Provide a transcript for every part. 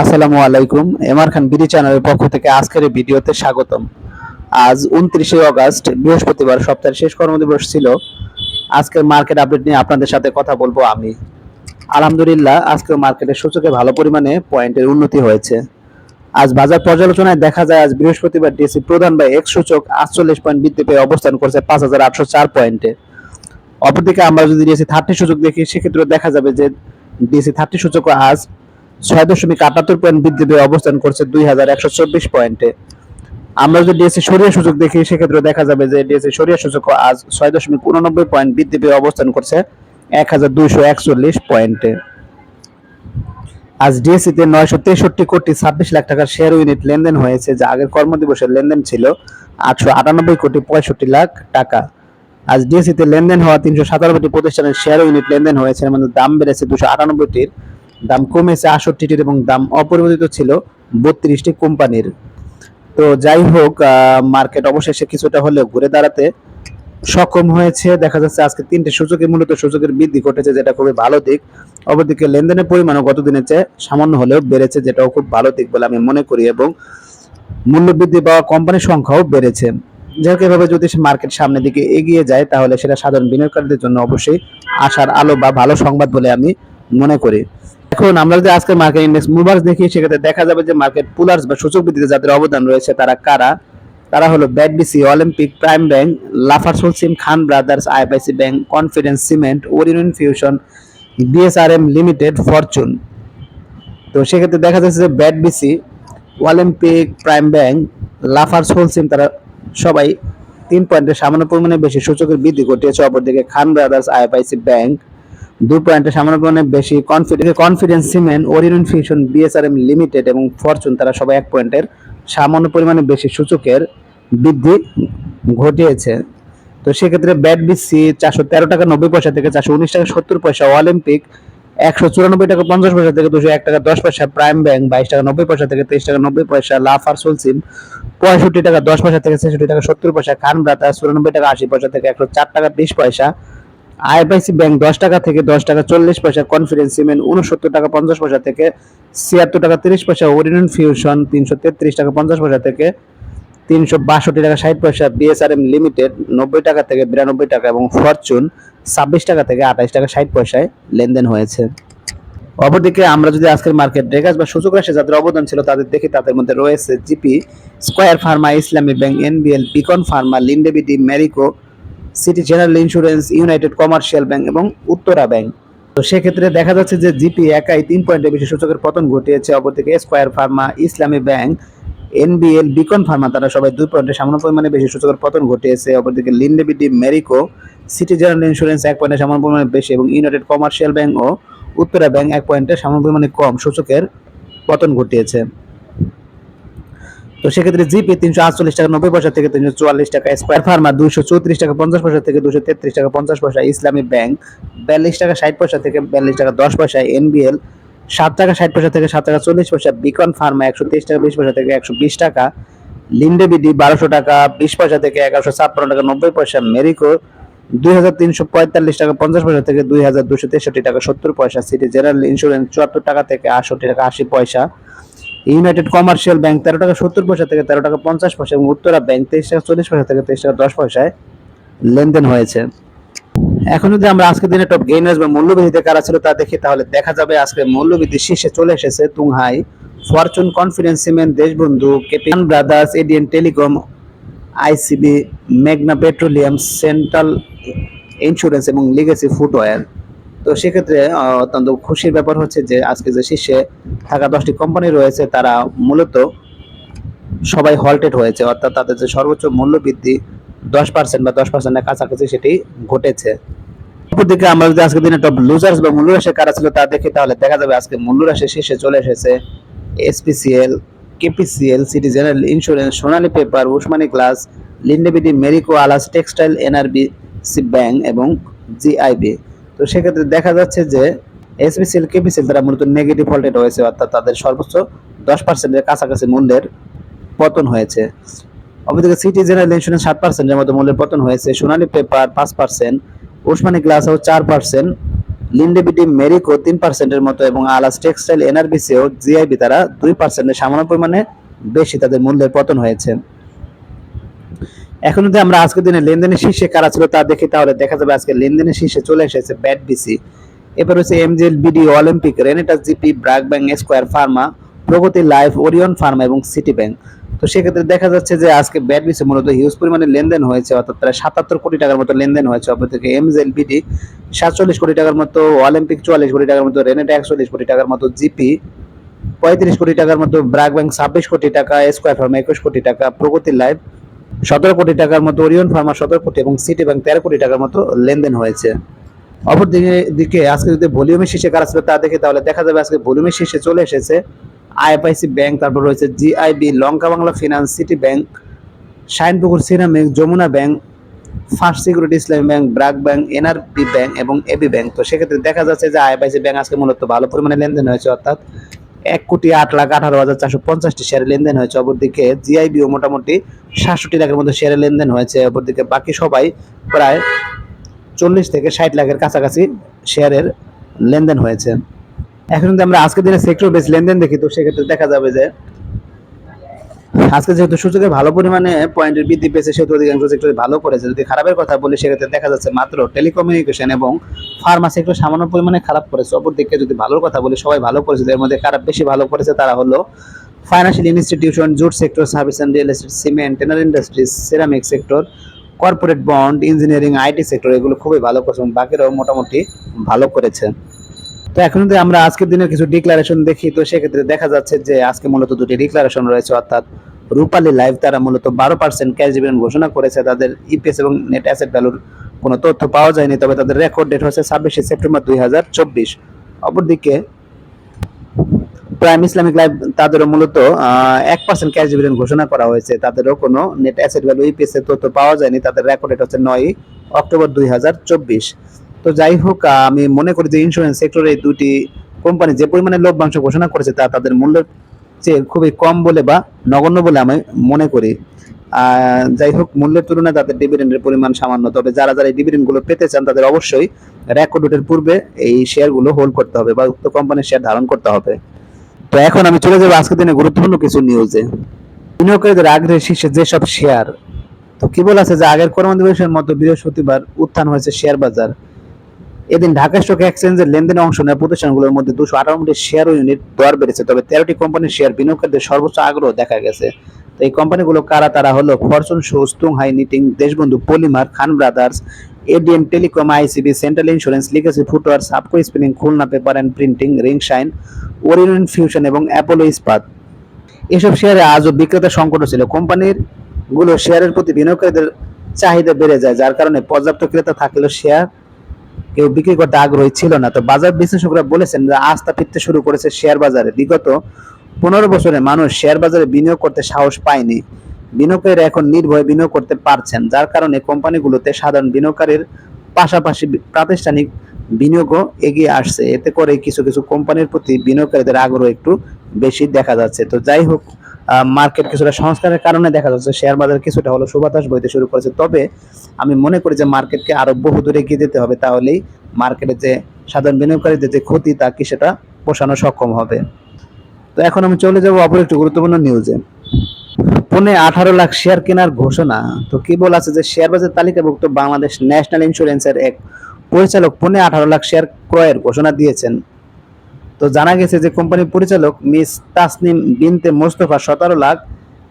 আসসালামু আলাইকুম। এমআর খান বিডি চ্যানেলের পক্ষ থেকে আজকের এই ভিডিওতে স্বাগতম। আজ উনত্রিশে অগস্ট, বৃহস্পতিবার সপ্তাহের শেষ কর্মদিবস ছিল। আজকের মার্কেট আপডেট নিয়ে আপনাদের সাথে কথা বলব আমি। আলহামদুলিল্লাহ, আজকের মার্কেটের সূচকে ভালো পরিমাণে পয়েন্টের উন্নতি হয়েছে। আজ বাজার পর্যালোচনায় দেখা যায়, আজ বৃহস্পতিবার ডিএসসি প্রধান বা এক্স সূচক আটচল্লিশ পয়েন্ট বৃদ্ধি পেয়ে অবস্থান করছে পাঁচ হাজার আটশো চার পয়েন্টে। অপরদিকে আমরা যদি ডিএসসি থার্টি সূচক দেখি সেক্ষেত্রে দেখা যাবে যে ডিএসসি থার্টি সূচক আজ ছয় দশমিক আটাত্তর পয়েন্ট বৃদ্ধি পেয়ে অবস্থান করছে দুই হাজার একশো চব্বিশ পয়েন্টে। আমরা যদি ডিএসসি সরিয়া সূচক দেখি, সেক্ষেত্রে দেখা যাবে যে ডিএসসি সরিয়া সূচক আজ ছয় দশমিক উননব্বই পয়েন্ট বৃদ্ধি পেয়ে অবস্থান করছে এক হাজার দুইশো একচল্লিশ পয়েন্টে। আজ ডিএসসিতে নয়শো তেষট্টি কোটি ছাব্বিশ লাখ টাকার শেয়ার ইউনিট লেনদেন হয়েছে, যা আগের কর্মদিবসের লেনদেন ছিল আটশো আটানব্বই কোটি পঁয়ষট্টি লাখ টাকা। আজ ডিএসসিতে লেনদেন হওয়া তিনশো সাতানব্বইটি প্রতিষ্ঠানের শেয়ার ইউনিট লেনদেন হয়েছে মধ্যে দাম বেড়েছে দুশো আটানব্বইটির। দাম কমেছে আষট্টিটির এবং দাম অপরিবর্তিত ছিল বত্রিশটি কোম্পানির। তো যাই হোক মার্কেট অবশেষে কিছুটা হলেও ঘুরে দাঁড়াতে সক্ষম হয়েছে। দেখা যাচ্ছে আজকে তিনটে সূচকে, মূলত সূচকের বৃদ্ধি ঘটেছে, যেটা খুবই ভালো দিক। অপরদিকে লেনদেনের পরিমাণও গত দিনের চেয়ে সামান্য হলেও বেড়েছে, যেটাও খুব ভালো দিক বলে আমি মনে করি এবং মূল্য বৃদ্ধি পাওয়া কোম্পানির সংখ্যাও বেড়েছে। যাই হোক, এভাবে যদি মার্কেট সামনের দিকে এগিয়ে যায়, তাহলে সেটা সাধারণ বিনিয়োগকারীদের জন্য অবশ্যই আশার আলো বা ভালো সংবাদ বলে আমি মনে করি। এখন আমরা যদি আজকে মার্কেট ইন্ডেক্স মুভার্স দেখি, সেক্ষেত্রে দেখা যাবে যে মার্কেট পুলার্স বা সূচক বৃদ্ধিতে যাদের অবদান রয়েছে তারা কারা? তারা হলো ব্যাডবিসি অলিম্পিক প্রাইম ব্যাংক লাফারসোল সিম Khan Brothers IPIC Bank Confidence Cement Orion Fusion BSRM Limited Fortune তো সেক্ষেত্রে দেখা যাচ্ছে যে ব্যাডবিসি Olympic Prime Bank Lafarge Holcim তারা সবাই তিন পয়েন্টের সামান্য পরিমাণে বেশি সূচকের বৃদ্ধি ঘটিয়েছে। অপরদিকে খান ব্রাদার্স আইএফআইসি ব্যাংক দুই পয়েন্টের সামান্য পরিমাণে বেশি Confidence Confidence Cement Orion Fusion BSRM Limited এবং ফরচুন তারা সবাই এক পয়েন্টের সামান্য পরিমাণে বেশি সূচকের বৃদ্ধি ঘটিয়েছে। তো সেক্ষেত্রে ব্যাট বিসি চারশো তেরো টাকা নব্বই পয়সা থেকে চারশো উনিশ টাকা সত্তর পয়সা অলিম্পিক একশো চুরানব্বই টাকা পঞ্চাশ পয়সা থেকে দুশো এক টাকা দশ পয়সা প্রাইম ব্যাংক বাইশ টাকা নব্বই পয়সা থেকে তেইশ টাকা নব্বই পয়সা লাফার সোলসিম পঁয়ষট্টি টাকা দশ পয়সা থেকে ছেষট্টি টাকা সত্তর পয়সা খান ব্রাতা চুরানব্বই টাকা আশি পয়সা থেকে একশো চার টাকা বিশ পয়সা আইএফআইসি ব্যাংক দশ টাকা থেকে দশ টাকা চল্লিশ পয়সা, কনফিডেন্স সিমেন্ট উনসত্তর টাকা পঞ্চাশ পয়সা থেকে ছিয়াত্তর টাকা তিরিশ পয়সা, ওরিয়ন ফিউশন তিনশো তেত্রিশ টাকা পঞ্চাশ পয়সা থেকে তিনশো বাষট্টি টাকা ষাট পয়সা, বিএসআরএম লিমিটেড নব্বই টাকা থেকে বিরানব্বই টাকা এবং ফরচুন ছাব্বিশ টাকা থেকে আঠাইশ টাকা ষাট পয়সায় লেনদেন হয়েছে। অপরদিকে আমরা যদি আজকের মার্কেট ড্রেগাস বা সূচক রাশি যাদের অবদান ছিল তাদের দেখি তাদের মধ্যে রয়েছে GP, Square Pharma, Islami Bank, NBL, Beacon Pharma Linde BD Marico City General Insurance, United Commercial Bank এবং উত্তরা ব্যাংক। তো সেক্ষেত্রে দেখা যাচ্ছে যে জিপি একাই তিন পয়েন্টের বেশি সূচকের পতন ঘটিয়েছে। অপরদিকে Square Pharma, Islami Bank, NBL, Beacon Pharma, তারা সবাই দুই পয়েন্টের সামান্য পরিমাণে বেশি সূচকের পতন ঘটিয়েছে। অপরদিকে Linde BD Marico, City General Insurance এক পয়েন্টের সামান্য পরিমাণে বেশি এবং ইউনাইটেড কমার্শিয়াল ব্যাংক ও উত্তরা ব্যাংক এক পয়েন্টের সামান্য পরিমাণে কম সূচকের পতন ঘটিয়েছে। তো সেক্ষেত্রে জিপি তিনশো আটচল্লিশ টাকা, নব্বই পয়সা থেকে তিনশো চুয়াল্লিশ টাকা স্কোয়ার ফার্মা দুইশো চৌত্রিশ টাকা, পঞ্চাশ পয়সা থেকে দুশো তেত্রিশ টাকা, পঞ্চাশ পয়সা ইসলামী ব্যাংক বিয়াল্লিশ টাকা, ষাট পয়সা থেকে বিয়াল্লিশ টাকা, দশ পয়সা এনবিএল সাত টাকা, ষাট পয়সা থেকে সাত টাকা, চল্লিশ পয়সা বিকন ফার্মা একশো তেইশ টাকা, বিশ পয়সা থেকে একশো বিশ টাকা লিন্ডেবিডি বারোশো টাকা, বিশ পয়সা থেকে এগারোশো ছাপ্পান্ন টাকা, নব্বই পয়সা মেরিকো দুই হাজার তিনশো পঁয়তাল্লিশ টাকা, পঞ্চাশ পয়সা থেকে দুই হাজার দুশো তেষট্টি টাকা, সত্তর পয়সা সিটি জেনারেল ইন্স্যুরেন্স চুয়াত্তর টাকা থেকে আটষট্টি টাকা, আশি পয়সা ইউনাইটেড কমার্শিয়াল ব্যাংক তেরো টাকা সত্তর পয়সা থেকে তেরো টাকা পঞ্চাশ পয়সা এবং উত্তরা ব্যাংক তেইশ টাকা চল্লিশ পয়সা থেকে তেইশ টাকা দশ পয়সায় লেনদেন হয়েছে। এখন যদি আমরা আজকের দিনে টপ গেইনার্স বা মূল্যবৃদ্ধিতে কারা ছিল তা দেখি, তাহলে দেখা যাবে আজকে মূল্যবৃদ্ধি শীর্ষে চলে এসেছে Tunghai fortune confidence cement Deshbandhu কেপিয়ান brothers ADN telecom ICB মেঘনা পেট্রোলিয়াম সেন্ট্রাল ইন্স্যুরেন্স এবং লিগেসি ফুটওয়্যার তো সেক্ষেত্রে অত্যন্ত খুশির ব্যাপার হচ্ছে যে আজকে যে শীর্ষে থাকা দশটি কোম্পানি রয়েছে, তারা মূলত সবাই হল্টেড হয়েছে। অর্থাৎ তাদের যে সর্বোচ্চ মূল্য বৃদ্ধি দশ পার্সেন্ট বা দশ পার্সেন্টের কাছাকাছি সেটি ঘটেছে। অপরদিকে আমরা যদি আজকে দিনে টপ লুজার্স বা মূল্যরাশি কারা ছিল তা দেখি, তাহলে দেখা যাবে আজকে মূল্যরাশি শীর্ষে চলে এসেছে SPCL KPCL city general insurance Sonali paper Usmani glass Linde BD Marico আলাস textile NRB C bank এবং জিআইবি তো সেক্ষেত্রে দেখা যাচ্ছে যে এসপিসিএল কেপিসিএল তারা মূলত নেগেটিভ ভোল্টেড হয়েছে অর্থাৎ তাদের সর্বোচ্চ দশ পার্সেন্টের কাছাকাছি মূল্যের পতন হয়েছে। অপরদিকে সিটি জেনারেল ইন্স্যুরেন্স সাত পার্সেন্টের মতো মূল্যের পতন হয়েছে, সোনালী পেপার পাঁচ পার্সেন্ট উসমানী গ্লাস হাউস চার পার্সেন্ট লিন্ডেবিটি মেরিকো তিন পার্সেন্টের মতো এবং আলাস টেক্সটাইল এনআরবিসিও জিআইবি তারা দুই পার্সেন্টের সামান্য পরিমাণে বেশি তাদের মূল্যের পতন হয়েছে। এখন যদি আমরা আজকের দিনে লেনদেনের শীর্ষে কারা ছিল তা দেখি, তাহলে দেখা যাবে আজকে লেনদেনের শীর্ষে চলে এসেছে ব্যাট বিসি এরপর হচ্ছে MJL BD Olympic রেনেটাস GP BRAC Bank Square Pharma Pragati Life Orion Pharma এবং সিটি ব্যাংক তো সেক্ষেত্রে দেখা যাচ্ছে যে আজকে ব্যাট বিসি মূলত হিউজ পরিমাণে লেনদেন হয়েছে, অর্থাৎ প্রায় সাতাত্তর কোটি টাকার মতো লেনদেন হয়েছে। অপরদিকে এমজেল বিডি সাতচল্লিশ কোটি টাকার মতো অলিম্পিক চুয়াল্লিশ কোটি টাকার মতো রেনেটা একচল্লিশ কোটি টাকার মতো জিপি পঁয়ত্রিশ কোটি টাকার মতো ব্রাক ব্যাংক ছাব্বিশ কোটি টাকা স্কোয়ার ফার্মা একুশ কোটি টাকা প্রগতি লাইফ সতেরো কোটি টাকার মতো ওরিয়ন ফার্মা সতেরো কোটি এবং সিটি ব্যাংক তেরো কোটি টাকার মতো লেনদেন হয়েছে। অপর দিকে আজকে যদি ভলিউমের শীর্ষে কারা ছিল তা দেখে তাহলে দেখা যাবে আজকে ভলিউমের শীর্ষে চলে এসেছে আইএফআইসি ব্যাংক, তারপর রয়েছে GIB, Lanka Bangla Finance City Bank Shinepukur Ceramic Jamuna Bank First Security Islami Bank, BRAC Bank, NRB Bank এবং এবি ব্যাংক। তো সেক্ষেত্রে দেখা যাচ্ছে যে আইএফআইসি ব্যাংক আজকে মূলত ভালো পরিমাণে লেনদেন হয়েছে, অর্থাৎ এক কোটি আট লাখ আঠারো হাজার চারশো পঞ্চাশটি শেয়ারের লেনদেন হয়েছে। অপরদিকে জিআইবিও মোটামুটি সাতষট্টি লাখের মতো শেয়ারের লেনদেন হয়েছে। অপরদিকে বাকি সবাই প্রায় চল্লিশ থেকে ষাট লাখের কাছাকাছি শেয়ারের লেনদেন হয়েছে। এখন যদি আমরা আজকের দিনে সেক্টর বেস লেনদেন দেখি, তো সেক্ষেত্রে দেখা যাবে যে আজকে যেহেতু সূচকে ভালো পরিমাণে পয়েন্টের বৃদ্ধি পেয়েছে, সেহেতু অধিকাংশ সেক্টরে ভালো করেছে। যদি খারাপের কথা বলি, সেক্ষেত্রে দেখা যাচ্ছে মাত্র টেলিকমিউনিকেশন এবং ফার্মা সেক্টর সামান্য পরিমাণে খারাপ করেছে। অপরদিকে যদি ভালোর কথা বলি, সবাই ভালো করেছে। এর মধ্যে খারাপ বেশি ভালো করেছে, তারা হলো financial institution jute sector service and real estate cement টেনার industries ceramic sector corporate bond engineering IT sector এগুলো খুবই ভালো করেছে এবং বাকিরাও মোটামুটি ভালো করেছে। তো এখন যদি আমরা আজকের দিনের কিছু ডিক্লারেশন দেখি, তো সেক্ষেত্রে দেখা যাচ্ছে যে আজকে মূলত দুটি ডিক্লারেশন রয়েছে। অর্থাৎ রূপালী লাইভ তারা মূলত বারো পার্সেন্ট ক্যাশ ডিভিডেন্ড ঘোষণা করেছে। তাদের ইপিএস এবং নেট অ্যাসেট ভ্যালুর কোনো তথ্য পাওয়া যায়নি, তবে তাদের রেকর্ড ডেট হচ্ছে ছাব্বিশে সেপ্টেম্বর দুই হাজার চব্বিশ। অপরদিকে প্রাইম ইসলামিক লাইফ তাদেরও মূলত এক পার্সেন্ট ক্যাশ ডিভিডেন্ড ঘোষণা করা হয়েছে। তাদেরও কোনো নেট অ্যাসেট ভ্যালু ইপিএস এর তথ্য পাওয়া যায়নি। তাদের রেকর্ড ডেট হচ্ছে নয় অক্টোবর দুই হাজার চব্বিশ। তো যাই হোক আমি মনে করি যে ইন্স্যুরেন্স সেক্টরে এই দুটি কোম্পানি যে পরিমাণে লভ্যাংশ ঘোষণা করেছে তা তাদের মূল্যের চেয়ে খুবই কম বলে বা নগণ্য বলে আমি মনে করি। যাই হোক, মূল্যের তুলনায় তাদের ডিভিডেন্ডের পরিমাণ সামান্য। তবে যারা যারা এই ডিভিডেন্ডগুলো পেতে চান, তাদের অবশ্যই রেকর্ড পূর্বে এই শেয়ারগুলো হোল্ড করতে হবে বা উক্ত কোম্পানির শেয়ার ধারণ করতে হবে। তো এখন আমি চলে যাব আজকের দিনে গুরুত্বপূর্ণ কিছু নিউজে বিনিয়োগকারীদের আগ্রহের শীর্ষে যেসব শেয়ার তো কি বলা আছে যে আগের কর্মদিবসের মতো বৃহস্পতিবার উত্থান হয়েছে শেয়ার বাজার? এদিন ঢাকা স্টক এক্সচেঞ্জের লেনদেনে অংশ নেওয়া প্রতিষ্ঠানগুলোর মধ্যে দুশো আটানব্বই শেয়ার ইউনিট দর বেড়েছে, তবে তেরোটি কোম্পানির শেয়ার বিনিয়োগকারীদের সর্বোচ্চ আগ্রহ দেখা গেছে। তো এই কোম্পানিগুলো কারা? তারা হলো Fortune Shoes Tunghai Knitting Deshbandhu, Polymer, Khan Brothers, ADM, Telecom, ICB, Central Insurance, Legacy Footwear সাবকো Spinning, Khulna Paper and Printing Ring Shine Orion Fusion এবং অ্যাপোলো ইস্পাত। এসব শেয়ারে আজও বিক্রেতা সংকট ছিল। কোম্পানিরগুলো শেয়ারের প্রতি বিনিয়োগকারীদের চাহিদা বেড়ে যায়, যার কারণে পর্যাপ্ত ক্রেতা থাকলেও শেয়ার কেউ বিক্রি করতে আগ্রহী ছিল না। তো বাজার বিশ্লেষকরা বলেছেন যে আস্থা ফিরতে শুরু করেছে শেয়ার বাজারে। বিগত পনেরো বছরে মানুষ শেয়ার বাজারে বিনিয়োগ করতে সাহস পায়নি। বিনিয়োগকারীরা এখন নির্ভয়ে বিনিয়োগ করতে পারছেন। যার কারণে কোম্পানিগুলোতে সাধারণ বিনিয়োগকারীর পাশাপাশি প্রাতিষ্ঠানিক বিনিয়োগও এগিয়ে আসছে। এতে করে কিছু কিছু কোম্পানির প্রতি বিনিয়োগকারীদের আগ্রহ একটু বেশি দেখা যাচ্ছে। তো যাই হোক মার্কেট কিছুটা সংস্কারের কারণে দেখা যাচ্ছে শেয়ার বাজার কিছুটা হলো সুবাতাস বইতে শুরু করেছে। তবে আমি মনে করি যে মার্কেটকে আরও বহু দূরে এগিয়ে যেতে হবে, তাহলেই মার্কেটে যে সাধারণ বিনিয়োগকারীদের যে ক্ষতি, তা কি সেটা পোষানো সক্ষম হবে। তো এখন আমি চলে যাব অপর একটি গুরুত্বপূর্ণ নিউজে পুনে আঠারো লাখ শেয়ার কেনার ঘোষণা। তো কি বলা আছে যে শেয়ার বাজার তালিকাভুক্ত বাংলাদেশ ন্যাশনাল ইন্স্যুরেন্সের এক পরিচালক পুনে আঠারো লাখ শেয়ার ক্রয়ের ঘোষণা দিয়েছেন। তো জানা গেছে যে কোম্পানির পরিচালক মিস তাসনিম বিনতে মোস্তফা সতেরো লাখ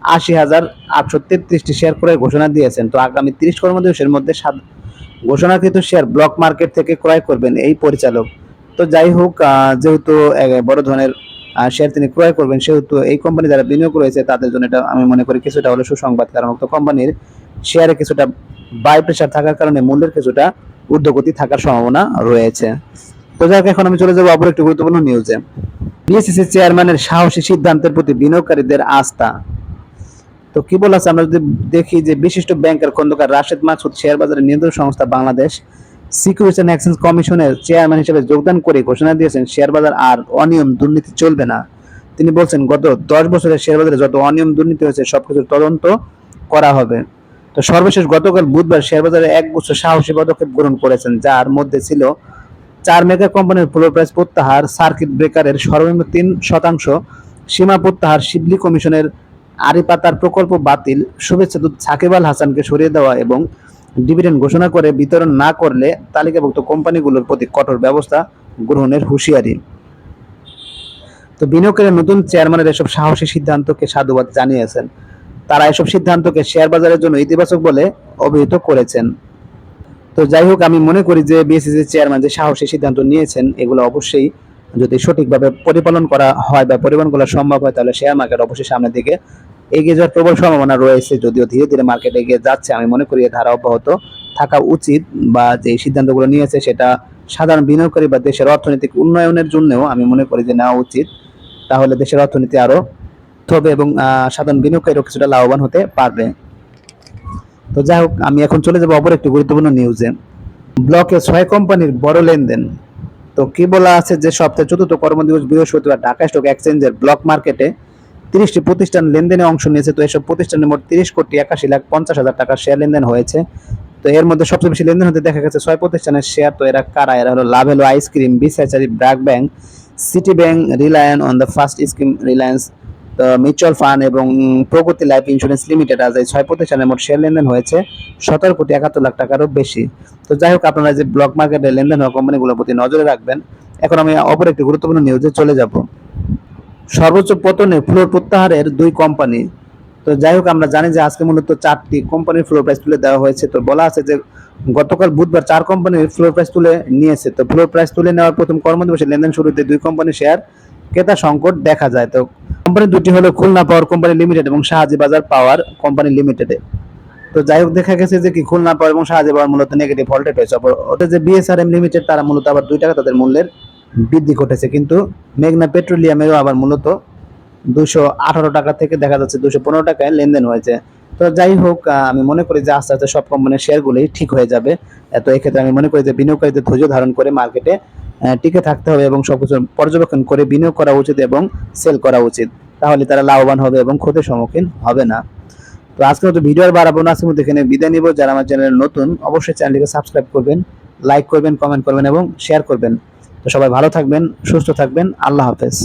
আশি হাজার আটশো তেত্রিশটি শেয়ার ক্রয়ের ঘোষণা দিয়েছেন। তো আগামী তিরিশ কর্মদিবসের মধ্যে সাত- ঘোষণাকৃত শেয়ার ব্লক মার্কেট থেকে ক্রয় করবেন এই পরিচালক। তো যাই হোক যেহেতু বড় ধরনের শেয়ার তিনি ক্রয় করবেন, সেহেতু এই কোম্পানি যারা বিনিয়োগ রয়েছে, তাদের জন্য এটা আমি মনে করি কিছুটা হলো সুসংবাদ, কারণ উক্ত কোম্পানির শেয়ারে কিছুটা বাই প্রেশার থাকার কারণে মূল্যের কিছুটা ঊর্ধ্বগতি থাকার সম্ভাবনা রয়েছে। তো যাই হোক, এখন আমি চলে যাব অপর একটি গুরুত্বপূর্ণ নিউজে বিএসসিসি চেয়ারম্যানের সাহসী সিদ্ধান্তের প্রতি বিনিয়োগকারীদের আস্থা। তো কি বলেছে? আমরা যদি দেখি যে বিশিষ্ট ব্যাংকের খন্দকার রাশেদ মাসুদ শেয়ার বাজারের নিয়ন্ত্রণ সংস্থা বাংলাদেশ সিকিউরিটি অ্যান্ড এক্সচেঞ্জ কমিশনের চেয়ারম্যান হিসেবে যোগদান করে ঘোষণা দিয়েছেন শেয়ার বাজার আর অনিয়ম দুর্নীতি চলবে না। তিনি বলছেন গত দশ বছরের শেয়ার বাজারে যত অনিয়ম দুর্নীতি হয়েছে সবকিছুর তদন্ত করা হবে। তো সর্বশেষ গতকাল বুধবার শেয়ার বাজারে এক বছর সাহসী পদক্ষেপ গ্রহণ করেছেন যার মধ্যে ছিল চার মেগা কোম্পানির ফ্লোর প্রাইস প্রত্যাহার সার্কিট ব্রেকারের সর্বনিম্ন তিন শতাংশ, সীমা প্রত্যাহার শিবলি কমিশনের আরিপাতার প্রকল্প বাতিল, শুভেচ্ছা দূত সাকিব আল হাসানকে সরিয়ে দেওয়া এবং ডিভিডেন্ড ঘোষণা করে বিতরণ না করলে তালিকাভুক্ত কোম্পানিগুলোর প্রতি কঠোর ব্যবস্থা গ্রহণের হুঁশিয়ারি। তো বিনিয়োগকারী নতুন চেয়ারম্যানের এসব সাহসী সিদ্ধান্তকে সাধুবাদ জানিয়েছেন। তারা এসব সিদ্ধান্তকে শেয়ার বাজারের জন্য ইতিবাচক বলে অভিহিত করেছেন। তো যাই হোক, আমি মনে করি যে বিএসসিসি চেয়ারম্যান যে সাহসী সিদ্ধান্ত নিয়েছেন, এগুলো অবশ্যই যদি সঠিকভাবে পরিপালন করা হয় বা পরিপালন করা সম্ভব হয়, তাহলে শেয়ার মার্কেট অবশ্যই সামনের দিকে এগিয়ে যাওয়ার প্রবল সম্ভাবনা রয়েছে। যদিও ধীরে ধীরে মার্কেট এগিয়ে যাচ্ছে, আমি মনে করি ধারা অব্যাহত থাকা উচিত বা যে সিদ্ধান্তগুলো নিয়েছে সেটা সাধারণ বিনিয়োগকারী বা দেশের অর্থনৈতিক উন্নয়নের জন্যও আমি মনে করি যে নেওয়া উচিত। তাহলে দেশের অর্থনীতি আরও হবে এবং সাধারণ বিনিয়োগকারীও কিছুটা লাভবান হতে পারবে। তো যাই হোক, আমি এখন চলে যাব অপর একটি গুরুত্বপূর্ণ নিউজে ব্লকে ছয় কোম্পানির বড় লেনদেন। তো কি বলা আছে যে সপ্তাহের চতুর্থ কর্মদিবস বৃহস্পতিবার ঢাকা স্টক এক্সচেঞ্জের ব্লক মার্কেটে তিরিশটি প্রতিষ্ঠান লেনদেনে অংশ নিয়েছে। তো এসব প্রতিষ্ঠানের মোট তিরিশ কোটি একাশি লাখ পঞ্চাশ হাজার টাকার শেয়ার লেনদেন হয়েছে। তো এর মধ্যে সবচেয়ে বেশি লেনদেন হতে দেখা গেছে ছয় প্রতিষ্ঠানের শেয়ার তো এরা কারা? এরা হলো Lovello ice cream বিসাচারি BRAC bank city bank Reliance on the first scheme Reliance mutual fund এবং প্রগতি লাইফ ইন্স্যুরেন্স লিমিটেড আজ এই ছয় প্রতিষ্ঠানের মোট শেয়ার লেনদেন হয়েছে সতেরো কোটি একাত্তর লাখ টাকারও বেশি। তো যাই হোক, আপনারা যে ব্লক মার্কেটে লেনদেন হওয়া কোম্পানিগুলোর প্রতি নজরে রাখবেন। এখন আমি অপর একটি গুরুত্বপূর্ণ নিউজে চলে যাব। সর্বোচ্চ পতনে ফ্লোর প্রত্যাহারের দুই কোম্পানি তো যাই হোক, আমরা জানি যে আজকে মূলত চারটি কোম্পানির ফ্লোর প্রাইস তুলে দেওয়া হয়েছে। তো বলা আছে যে গতকাল বুধবার চার কোম্পানির ফ্লোর প্রাইস তুলে নিয়েছে। তো ফ্লোর প্রাইস তুলে নেওয়ার প্রথম কর্মদিবসে লেনদেন শুরুতে দুই কোম্পানির শেয়ার ক্রেতা সংকট দেখা যায়। তো কোম্পানি দুটি হলো খুলনা পাওয়ার কোম্পানি লিমিটেড এবং শাহাজি বাজার পাওয়ার কোম্পানি লিমিটেডে তো যাই হোক, দেখা গেছে যে কি খুলনা পাওয়ার এবং শাহাজি পাওয়ার মূলত নেগেটিভ ভোল্টেজ অপর ওটা যে বিএসআরএম লিমিটেড তারা মূলত আবার দুই টাকা তাদের মূল্যের বৃদ্ধি ঘটেছে। কিন্তু মেঘনা পেট্রোলিয়ামেরও আবার মূলত দুশো আঠারো টাকা থেকে দেখা যাচ্ছে দুশো পনেরো টাকায় লেনদেন হয়েছে। তো যাই হোক আমি মনে করি যে আস্তে আস্তে সব কোম্পানির শেয়ারগুলোই ঠিক হয়ে যাবে। তো এক্ষেত্রে আমি মনে করি যে বিনিয়োগকারীদের ধৈর্য ধারণ করে মার্কেটে টিকে থাকতে হবে এবং সবকিছু পর্যবেক্ষণ করে বিনিয়োগ করা উচিত এবং সেল করা উচিত। তাহলে তারা লাভবান হবে এবং ক্ষতির সম্মুখীন হবে না। তো আজকে মতো ভিডিও আর বাড়াবো না, আজকের এখানে বিদায় নিব। যারা আমার চ্যানেল নতুন, অবশ্যই চ্যানেলটিকে সাবস্ক্রাইব করবেন, লাইক করবেন, কমেন্ট করবেন এবং শেয়ার করবেন। তো সবাই ভালো থাকবেন, সুস্থ থাকবেন। আল্লাহ হাফেজ।